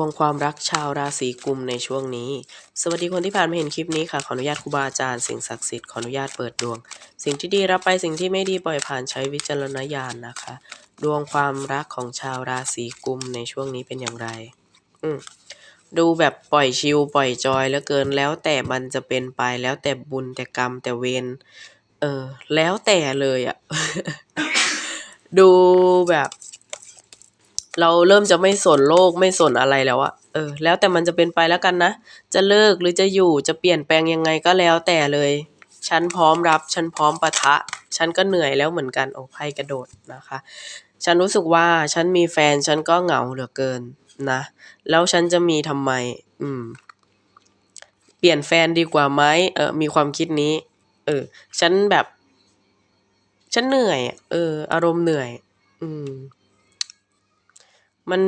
ดวงความรักชาวราศีกุมในช่วงนี้ สวัสดีคนที่ผ่านมาเห็นคลิปนี้ค่ะ ขออนุญาตครูบาอาจารย์สิ่งศักดิ์สิทธิ์ขออนุญาตเปิดดวง สิ่งที่ดีรับไปสิ่งที่ไม่ดีปล่อยผ่านใช้วิจารณญาณนะคะ ดวงความรักของชาวราศีกุมในช่วงนี้เป็นอย่างไร อืมดูแบบปล่อยชิลปล่อยจอยแล้วเกินแล้วแต่มันจะเป็นไปแล้วแต่บุญแต่กรรมแต่เวรเออ แล้วแต่เลยอะดูแบบ เราเริ่มจะไม่สนโลกไม่สนอะไรแล้วอะเออ แล้วแต่มันจะเป็นไปแล้วกันนะ จะเลิกหรือจะอยู่จะเปลี่ยนแปลงยังไงก็แล้วแต่เลย ฉันพร้อมรับ ฉันพร้อมปะทะ ฉันก็เหนื่อยแล้วเหมือนกันโอ้ไพ่กระโดดนะคะ ฉันรู้สึกว่าฉันมีแฟนฉันก็เหงาเหลือเกินนะ แล้วฉันจะมีทำไม อืม เปลี่ยนแฟนดีกว่าไหมเออ มีความคิดนี้ เออ ฉันแบบ ฉันเหนื่อย เออ อารมณ์เหนื่อย อืม มัน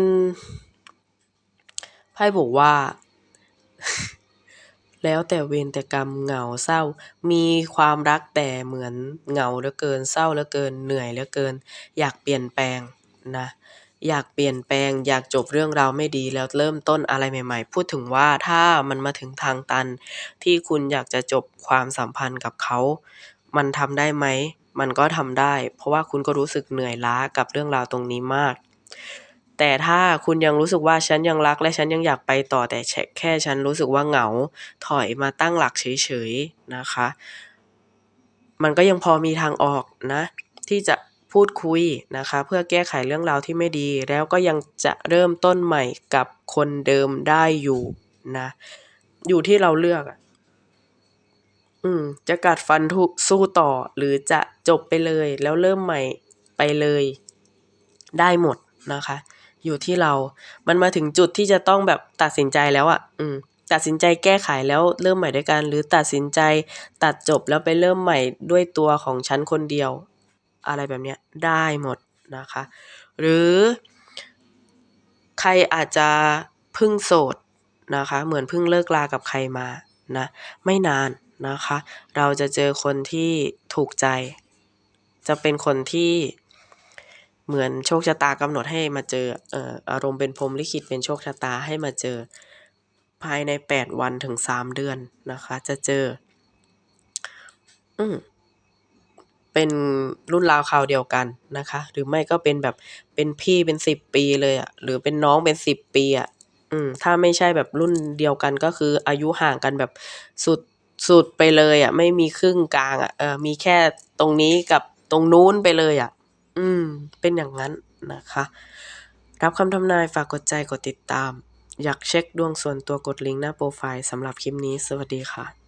ไพ่บอกว่า แล้วแต่เวรแต่กรรมเหงาเศร้า มีความรักแต่เหมือนเหงาเหลือเกินเศร้าเหลือเกินเหนื่อยเหลือเกิน อยากเปลี่ยนแปลงนะอยากเปลี่ยนแปลง อยากจบเรื่องราวไม่ดีแล้วเริ่มต้นอะไรใหม่ ๆ พูดถึงว่าถ้ามันมาถึงทางตัน ที่คุณอยากจะจบความสัมพันธ์กับเขา มันทำได้ไหม มันก็ทำได้ เพราะว่าคุณก็รู้สึกเหนื่อยล้ากับเรื่องราวตรงนี้มาก แต่ถ้าคุณยังรู้สึกว่าฉันยังรักและฉันยังอยากไปต่อแต่แค่ฉันรู้สึกว่าเหงา ถอยมาตั้งหลักเฉยๆนะคะ มันก็ยังพอมีทางออกนะ ที่จะพูดคุยนะคะ เพื่อแก้ไขเรื่องราวที่ไม่ดี แล้วก็ยังจะเริ่มต้นใหม่กับคนเดิมได้อยู่นะ อยู่ที่เราเลือกอืม จะกัดฟันทุสู้ต่อหรือจะจบไปเลย แล้วเริ่มใหม่ไปเลย ได้หมดนะคะ อยู่ที่เรา มันมาถึงจุดที่จะต้องแบบตัดสินใจแล้วอะอืม ตัดสินใจแก้ไขแล้วเริ่มใหม่ด้วยกัน หรือตัดสินใจตัดจบแล้วไปเริ่มใหม่ด้วยตัวของฉันคนเดียว อะไรแบบเนี้ยได้หมดนะคะ หรือ ใครอาจจะเพิ่งโสดนะคะ เหมือนเพิ่งเลิกลากับใครมานะไม่นานนะคะ เราจะเจอคนที่ถูกใจ จะเป็นคนที่ เหมือนโชคชะตากำหนดให้มาเจอเอ่ออารมณ์เป็นพรมลิขิตเป็นโชคชะตาให้มาเจอ ภายในแปดวันถึงสามเดือนนะคะ จะเจอ อืมเป็นรุ่นราวคราวเดียวกันนะคะ หรือไม่ก็เป็นแบบเป็นพี่เป็นสิบปีเลยอะหรือเป็นน้องเป็นสิบปีอะอืมถ้าไม่ใช่แบบรุ่นเดียวกันก็คืออายุห่างกันแบบสุดสุดไปเลยอะไม่มีครึ่งกลางอะเออมีแค่ตรงนี้กับตรงนู้นไปเลยอะ อืม เป็นอย่างนั้นนะคะ รับคำทำนายฝากกดใจกดติดตาม อยากเช็คดวงส่วนตัวกดลิงก์หน้าโปรไฟล์สำหรับคลิปนี้ สวัสดีค่ะ